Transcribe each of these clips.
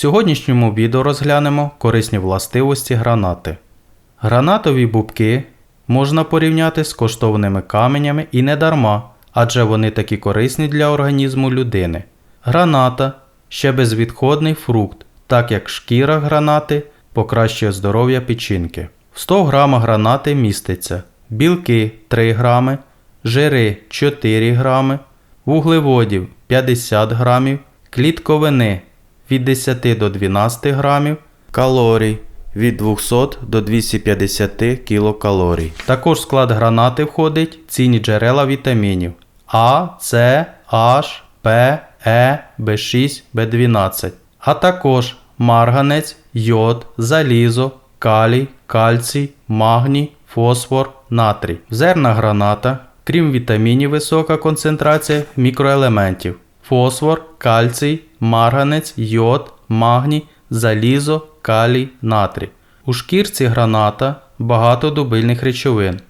сьогоднішньому відео розглянемо корисні властивості гранати. Гранатові бубки можна порівняти з коштовними каменями і не дарма, адже вони такі корисні для організму людини. Граната ще безвідходний фрукт, так як шкіра гранати покращує здоров'я печінки. В 100 грамах гранати міститься білки 3 грами, жири 4 грами, вуглеводів 50 грамів, клітковини від 10 до 12 грамів, калорій від 200 до 250 кілокалорій. Також в склад гранати входить цінні джерела вітамінів А, С, H, П, Е, В6, В12, а також марганець, йод, залізо, калій, кальцій, магній, фосфор, натрій. В зернах граната, крім вітамінів, висока концентрація мікроелементів фосфор, кальцій, марганець, йод, магній, залізо, калій, натрій. У шкірці граната багато дубильних речовин,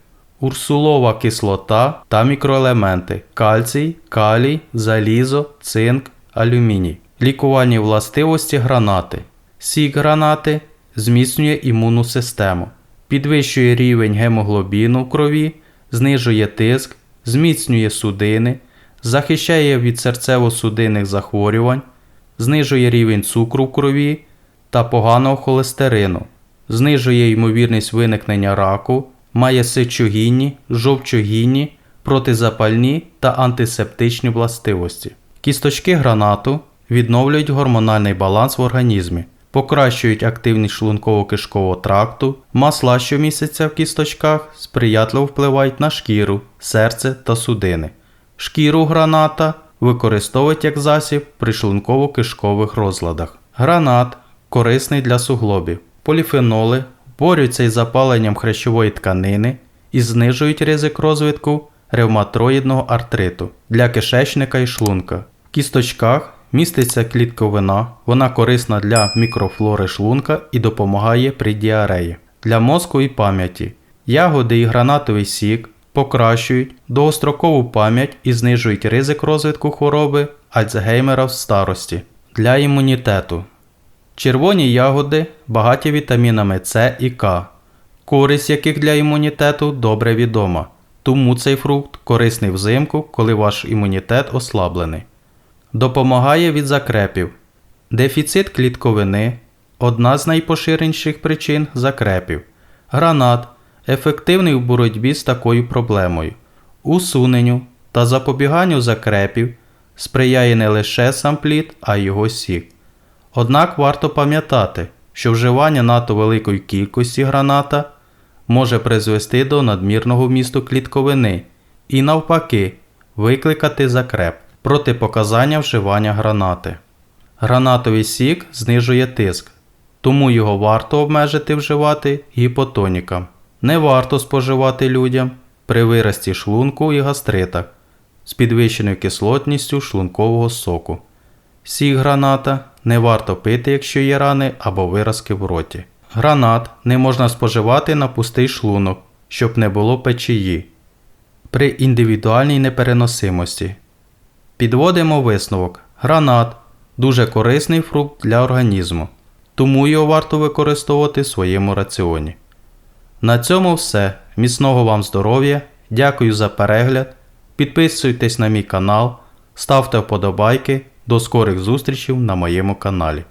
урсулова кислота та мікроелементи кальцій, калій, залізо, цинк, алюміній. Лікувальні властивості гранати. Сік гранати зміцнює імунну систему, підвищує рівень гемоглобіну в крові, знижує тиск, зміцнює судини, захищає від серцево-судинних захворювань, знижує рівень цукру в крові та поганого холестерину, знижує ймовірність виникнення раку, має сечогінні, жовчогінні, протизапальні та антисептичні властивості. Кісточки гранату відновлюють гормональний баланс в організмі, покращують активність шлунково-кишкового тракту, масла, що містяться в кісточках, сприятливо впливають на шкіру, серце та судини. Шкіру граната використовують як засіб при шлунково-кишкових розладах. Гранат корисний для суглобів. Поліфеноли борються із запаленням хрящової тканини і знижують ризик розвитку ревматоїдного артриту для кишечника і шлунка. В кісточках міститься клітковина, вона корисна для мікрофлори шлунка і допомагає при діареї. Для мозку і пам'яті. Ягоди і гранатовий сік покращують довгострокову пам'ять і знижують ризик розвитку хвороби Альцгеймера в старості. Для імунітету. Червоні ягоди багаті вітамінами С і К, користь яких для імунітету добре відома. Тому цей фрукт корисний взимку, коли ваш імунітет ослаблений. Допомагає від закрепів. Дефіцит клітковини одна з найпоширеніших причин закрепів. Гранат ефективний у боротьбі з такою проблемою. Усуненню та запобіганню закрепів сприяє не лише сам плід, а й його сік. Однак варто пам'ятати, що вживання надто великої кількості граната може призвести до надмірного вмісту клітковини і, навпаки, викликати закреп. Протипоказання вживання гранати. Гранатовий сік знижує тиск, тому його варто обмежити вживати гіпотонікам. Не варто споживати людям при вирості шлунку і гастритах з підвищеною кислотністю шлункового соку. Сік граната не варто пити, якщо є рани або виразки в роті. Гранат не можна споживати на пустий шлунок, щоб не було печії. При індивідуальній непереносимості. Підводимо висновок. Гранат дуже корисний фрукт для організму, тому його варто використовувати в своєму раціоні. На цьому все. Міцного вам здоров'я. Дякую за перегляд. Підписуйтесь на мій канал, ставте вподобайки. До скорих зустрічей на моєму каналі.